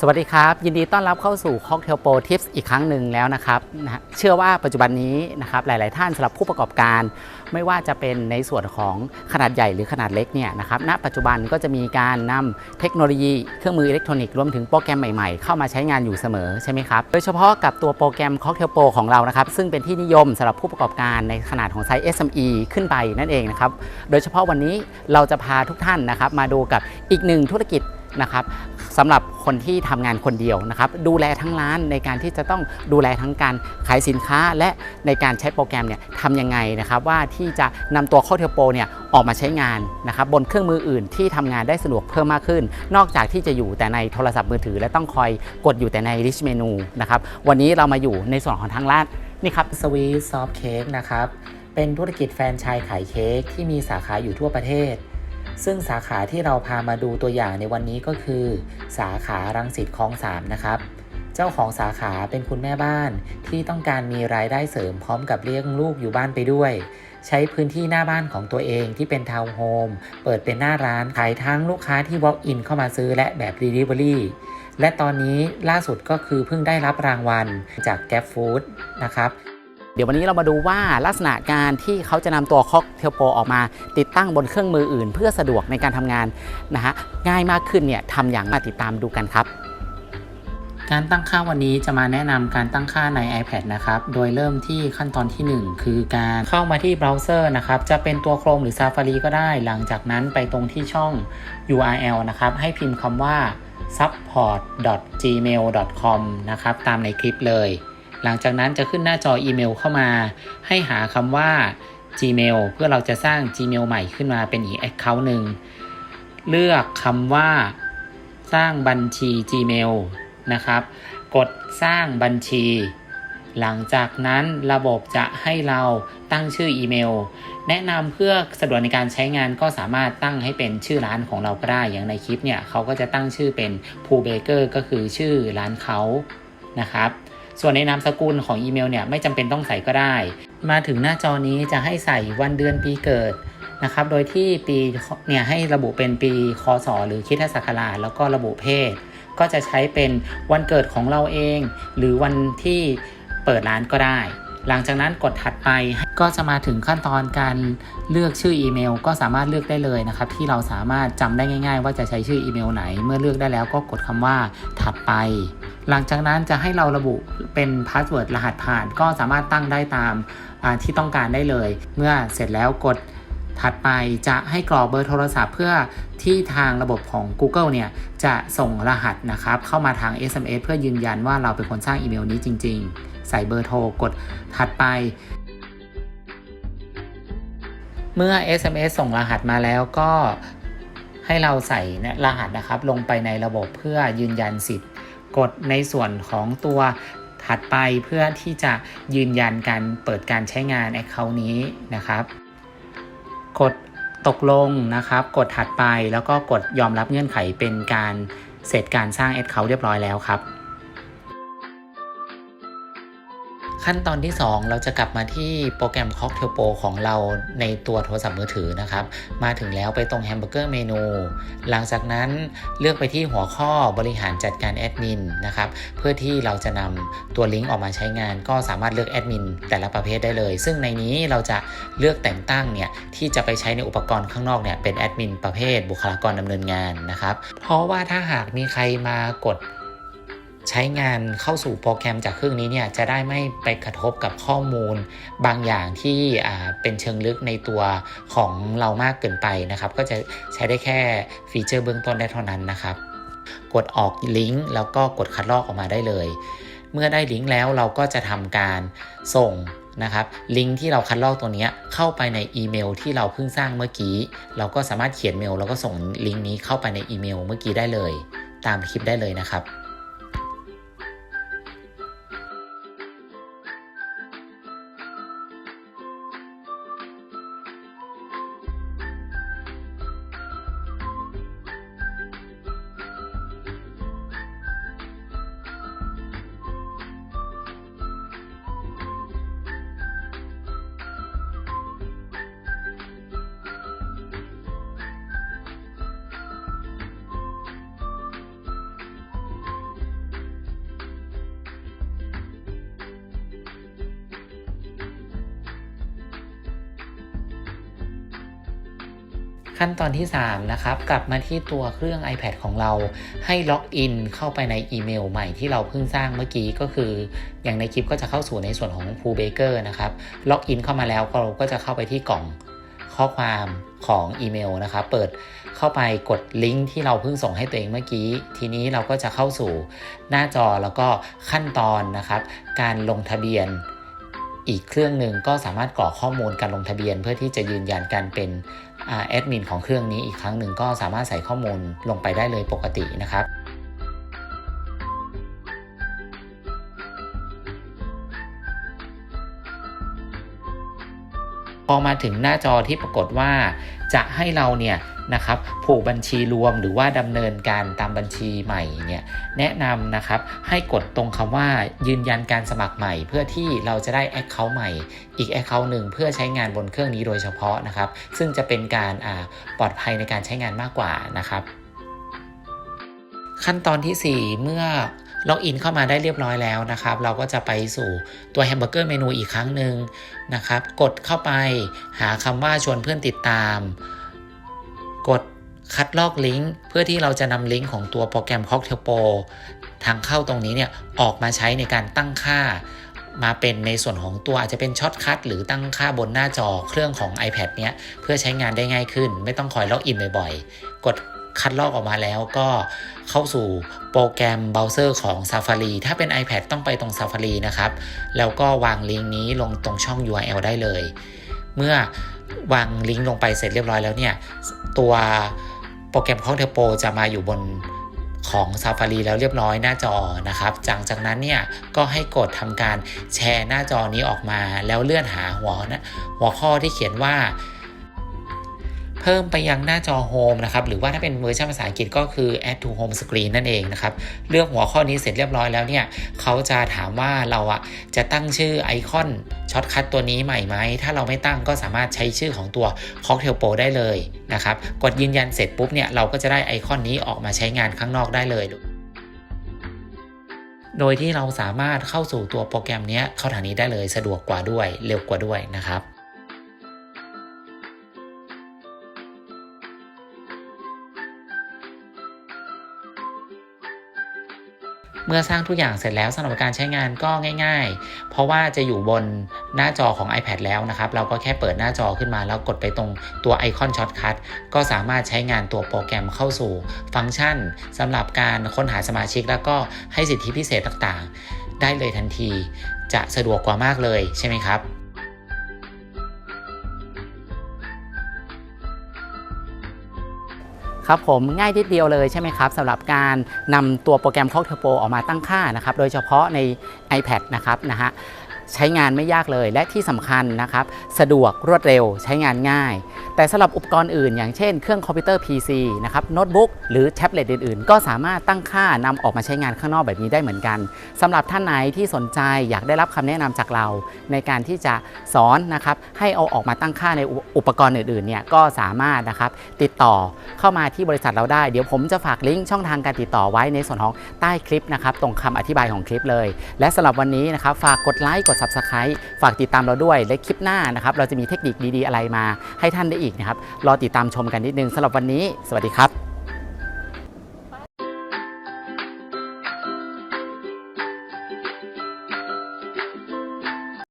สวัสดีครับ ยินดีต้อนรับเข้าสู่ Cocktail Pro Tips อีกครั้งหนึ่งแล้วนะครับนะเชื่อว่าปัจจุบันนี้นะครับหลาย ๆ ท่านสำหรับผู้ประกอบการ ไม่ว่าจะเป็นในส่วนของขนาดใหญ่หรือขนาดเล็กเนี่ยนะครับณปัจจุบันก็จะมีการนำเทคโนโลยีเครื่องมืออิเล็กทรอนิกส์รวมถึงโปรแกรมใหม่ ๆ เข้ามาใช้งานอยู่เสมอใช่ไหมครับโดยเฉพาะกับตัวโปรแกรม Cocktail Pro ของเรานะครับซึ่งเป็นที่นิยมสำหรับผู้ประกอบการในขนาดของไซส์ SME ขึ้นไปนั่นเองนะครับโดยเฉพาะวันนี้เราจะพาทุกท่านนะครับมาดูกับอีกหนึ่งธุรกิจ นะครับสำหรับคนที่ทำงานคนเดียวนะครับดูแลทั้งร้านในการที่จะต้องดูแลทั้งการขายสินค้า และในการใช้โปรแกรมเนี่ยทำยังไงนะครับว่าที่จะนำตัวข้อเทลโปเนี่ยออกมาใช้งานนะครับบนเครื่องมืออื่นที่ทำงานได้สะดวกเพิ่มมากขึ้น นอกจากที่จะอยู่แต่ในโทรศัพท์มือถือ และต้องคอยกดอยู่แต่ใน rich menu นะครับวันนี้เรามาอยู่ในส่วนของทางร้านนี่ครับสวีทซอฟเค้กนะครับเป็นธุรกิจแฟรนไชส์ขายเค้กที่มีสาขาอยู่ทั่วประเทศ ซึ่งสาขาที่เราพามาดูตัวอย่างในวันนี้ก็คือ สาขารังสิตคลองสามนะครับ เจ้าของสาขาเป็นคุณแม่บ้านที่ต้องการมีรายได้เสริมพร้อมกับเลี้ยงลูกอยู่บ้านไปด้วย ใช้พื้นที่หน้าบ้านของตัวเองที่เป็นทาวน์โฮมเปิดเป็นหน้าร้านขายทั้งลูกค้าที่ walk in เข้ามาซื้อและแบบ delivery และตอนนี้ล่าสุดก็คือเพิ่งได้รับรางวัลจาก g a p Food นะครับ เดี๋ยววันนี้เรามาดูว่าลักษณะการที่เขาจะนำตัวค็อกเทลโปออกมาติดตั้งบนเครื่องมืออื่น เพื่อสะดวกในการทำงานนะฮะง่ายมากขึ้นเนี่ยทำอย่างมาติดตามดูกันครับการตั้งค่าวันนี้จะมาแนะนำการตั้งค่าใน iPad นะครับ โดยเริ่มที่ขั้นตอนที่ 1 คือการเข้ามาที่เบราว์เซอร์นะครับ จะเป็นตัว Chrome หรือ Safari ก็ได้ หลังจากนั้นไปตรงที่ช่อง URL นะครับ ให้พิมพ์คำว่า support.gmail.com นะครับ ตามในคลิปเลย หลังจากนั้นจะขึ้นหน้าจออีเมลเข้ามา ให้หาคำว่า Gmail เพื่อเราจะสร้าง Gmail ใหม่ขึ้นมาเป็นอีก Account หนึ่ง เลือกคำว่า สร้างบัญชี Gmail นะครับ กดสร้างบัญชี หลังจากนั้นระบบจะให้เราตั้งชื่ออีเมล แนะนำเพื่อสะดวกในการใช้งานก็สามารถตั้งให้เป็นชื่อร้านของเราก็ได้ อย่างในคลิปเนี่ยเขาก็จะตั้งชื่อเป็น p o o Baker ก็คือชื่อร้านเขานะครับ ส่วนในนามสกุลของอีเมลเนี่ยไม่จำเป็นต้องใส่ก็ได้ มาถึงหน้าจอนี้จะให้ใส่วันเดือนปีเกิดนะครับ โดยที่ปีเนี่ยให้ระบุเป็นปีคศหรือคิดศักราชแล้วก็ระบุเพศ ก็จะใช้เป็นวันเกิดของเราเอง หรือวันที่เปิดร้านก็ได้ หลังจากนั้นกดถัดไปก็จะมาถึงขั้นตอนการเลือกชื่ออีเมล ก็สามารถเลือกได้เลยนะครับ ที่เราสามารถจำได้ง่าย ๆ ว่าจะใช้ชื่ออีเมลไหน เมื่อเลือกได้แล้วก็กดคำว่าถัดไป หลังจากนั้นจะให้เราระบุเป็นพาสเวิร์ดรหัสผ่าน ก็สามารถตั้งได้ตามที่ต้องการได้เลย เมื่อเสร็จแล้วกด ถัดไปจะให้กรอกเบอร์โทรศัพท์ เพื่อที่ทางระบบของ Google เนี่ย จะส่งรหัสนะครับ เข้ามาทาง SMS เพื่อยืนยันว่าเราเป็นคนสร้างอีเมลนี้จริง ๆ ใส่เบอร์โทรกดถัดไป เมื่อ SMS ส่งรหัสมาแล้วก็ให้เราใส่เนี่ยรหัสนะครับ ลงไปในระบบเพื่อยืนยันสิทธิ์ กดในส่วนของตัวถัดไปเพื่อที่จะยืนยันการเปิดการใช้งาน Account นี้นะครับ กดตกลงนะครับ กดถัดไปแล้วก็กดยอมรับเงื่อนไขเป็นการเสร็จการสร้าง Account เรียบร้อยแล้วครับ ขั้นตอนที่ 2 เราจะกลับมาที่โปรแกรม Cocktail Pro ของเราในตัวโทรศัพท์มือถือนะครับ มาถึงแล้วไปตรงแฮมเบอร์เกอร์เมนู หลังจากนั้นเลือกไปที่หัวข้อบริหารจัดการแอดมินนะครับ เพื่อที่เราจะนำตัวลิงก์ออกมาใช้งาน ก็สามารถเลือกแอดมินแต่ละประเภทได้เลย ซึ่งในนี้เราจะเลือกแต่งตั้งเนี่ยที่จะไปใช้ในอุปกรณ์ข้างนอกเนี่ยเป็นแอดมินประเภทบุคลากรดำเนินงานนะครับ เพราะว่าถ้าหากมีใครมากด ใช้งานเข้าสู่โปรแกรมจากเครื่องนี้เนี่ยจะได้ไม่ไปกระทบกับข้อมูล บางอย่างที่เป็นเชิงลึกในตัวของเรามากเกินไปนะครับ ก็จะใช้ได้แค่ฟีเจอร์เบื้องต้นได้เท่านั้นนะครับ กดออกลิงก์แล้วก็กดคัดลอกออกมาได้เลย เมื่อได้ลิงก์แล้วเราก็จะทำการส่งนะครับลิงก์ที่เราคัดลอกตัวเนี้ยเข้าไปในอีเมลที่เราเพิ่งสร้างเมื่อกี้ เราก็สามารถเขียนเมลแล้วก็ส่งลิงก์นี้เข้าไปในอีเมลเมื่อกี้ได้เลย ตามคลิปได้เลยนะครับ ขั้นตอนที่ 3 นะครับ กลับมาที่ตัวเครื่อง iPad ของเรา ให้ล็อกอินเข้าไปในอีเมลใหม่ที่เราเพิ่งสร้างเมื่อกี้ก็คือ อย่างในคลิปก็จะเข้าสู่ในส่วนของ p o o Baker นะครับ ล็อกอินเข้ามาแล้วเราก็จะเข้าไปที่กล่องข้อความของอีเมลนะครับ เปิดเข้าไปกดลิงก์ที่เราเพิ่งส่งให้ตัวเองเมื่อกี้ ทีนี้เราก็จะเข้าสู่หน้าจอแล้วก็ขั้นตอนนะครับ การลงทะเบียน อีกเครื่องหนึ่งก็สามารถกรอกข้อมูลการลงทะเบียน เพื่อที่จะยืนยันการเป็นแอดมินของเครื่องนี้อีกครั้งหนึ่งก็สามารถใส่ข้อมูลลงไปได้เลยปกตินะครับพอมาถึงหน้าจอที่ปรากฏว่าจะให้เราเนี่ย นะครับผูกบัญชีรวมหรือว่าดำเนินการตามบัญชีใหม่เนี่ยแนะนำนะครับให้กดตรงคำว่ายืนยันการสมัครใหม่ เพื่อที่เราจะได้ Account ใหม่ อีก Account หนึ่งเพื่อใช้งานบนเครื่องนี้โดยเฉพาะนะครับ ซึ่งจะเป็นการปลอดภัยในการใช้งานมากกว่านะครับ ขั้นตอนทีสี่4 เมื่อล็อกอินเข้ามาได้เรียบร้อยแล้วนะครับ เราก็จะไปสู่ตัวแฮมเบอร์เกอร์เมนูอีกครั้งหนึ่งนะครับ กดเข้าไปหาคำว่าชวนเพื่อนติดตาม กดคัดลอกลิงก์เพื่อที่เราจะนำลิงก์ของตัวโปรแกรม Cocktail Pro ทางเข้าตรงนี้เนี่ยออกมาใช้ในการตั้งค่า มาเป็นในส่วนของตัวอาจจะเป็นช็อตคัทหรือตั้งค่าบนหน้าจอเครื่องของ iPad เนี้ยเพื่อใช้งานได้ง่ายขึ้น ไม่ต้องคอยล็อกอินบ่อยๆ กดคัดลอกออกมาแล้วก็เข้าสู่โปรแกรมเบราว์เซอร์ของ Safari ถ้าเป็น iPad ต้องไปตรง Safari นะครับ แล้วก็วางลิงก์นี้ลงตรงช่อง URL ได้เลย เมื่อ วางลิงก์ลงไปเสร็จเรียบร้อยแล้วเนี่ย ตัวโปรแกรม Cocktail Pro จะมาอยู่บนของ Safari แล้วเรียบร้อยหน้าจอนะครับจากจากนั้นเนี่ยก็ให้กดทำการแชร์หน้าจอนี้ออกมา แล้วเลื่อนหาหัวนะหัวข้อที่เขียนว่า เพิ่มไปยังหน้าจอ Home นะครับหรือว่าถ้าเป็นเวอร์ชันภาษาอังกฤษก็คือ add to home screen นั่นเองนะครับเลือกหัวข้อนี้เสร็จเรียบร้อยแล้วเนี่ยเขาจะถามว่าเราอะจะตั้งชื่อไอคอนช็อตคัทตัวนี้ใหม่ไหมถ้าเราไม่ตั้งก็สามารถใช้ชื่อของตัว Cocktail Pro ได้เลยนะครับกดยืนยันเสร็จปุ๊บเนี่ยเราก็จะได้ไอคอนนี้ออกมาใช้งานข้างนอกได้เลยโดยที่เราสามารถเข้าสู่ตัวโปรแกรมเนี้ยเข้าทางนี้ได้เลยสะดวกกว่าด้วยเร็วกว่าด้วยนะครับ เมื่อสร้างทุกอย่างเสร็จแล้วสำหรับการใช้งานก็ง่าย ๆ เพราะว่าจะอยู่บนหน้าจอของ iPad แล้วนะครับ เราก็แค่เปิดหน้าจอขึ้นมา แล้วกดไปตรงตัวไอคอนช็อตคัทก็สามารถใช้งานตัวโปรแกรมเข้าสู่ฟังก์ชันสำหรับการค้นหาสมาชิก แล้วก็ให้สิทธิพิเศษต่างๆ ได้เลยทันที จะสะดวกกว่ามากเลยใช่ไหมครับ ครับผมง่ายนิดเดียวเลยใช่ไหมครับสำหรับการนำตัวโปรแกรม Cocktail Pro ออกมาตั้งค่านะครับโดยเฉพาะใน iPad นะครับนะฮะ ใช้งานไม่ยากเลยและที่สำคัญนะครับ สะดวกรวดเร็วใช้งานง่าย แต่สำหรับอุปกรณ์อื่น อย่างเช่นเครื่องคอมพิวเตอร์ PC นะครับโน้ตบุ๊กหรือแท็บเล็ตอื่นๆ ก็สามารถตั้งค่านำออกมาใช้งานข้างนอกแบบนี้ได้เหมือนกันสำหรับท่านไหนที่สนใจอยากได้รับคำแนะนำจากเรา ในการที่จะสอนนะครับให้เอาออกมาตั้งค่าในอุปกรณ์อื่นๆเนี่ยก็สามารถนะครับติดต่อเข้ามาที่บริษัทเราได้ เดี๋ยวผมจะฝากลิงก์ช่องทางการติดต่อไว้ในส่วนของใต้คลิปนะครับตรงคำอธิบายของคลิปเลย และสำหรับวันนี้นะครับฝากกดไลค์กดด Subscribe ฝากติดตามเราด้วยและคลิปหน้านะครับ เราจะมีเทคนิคดีๆอะไรมาให้ท่านได้อีกนะครับรอติดตามชมกันนิดนึงสำหรับวันนี้ สวัสดีครับ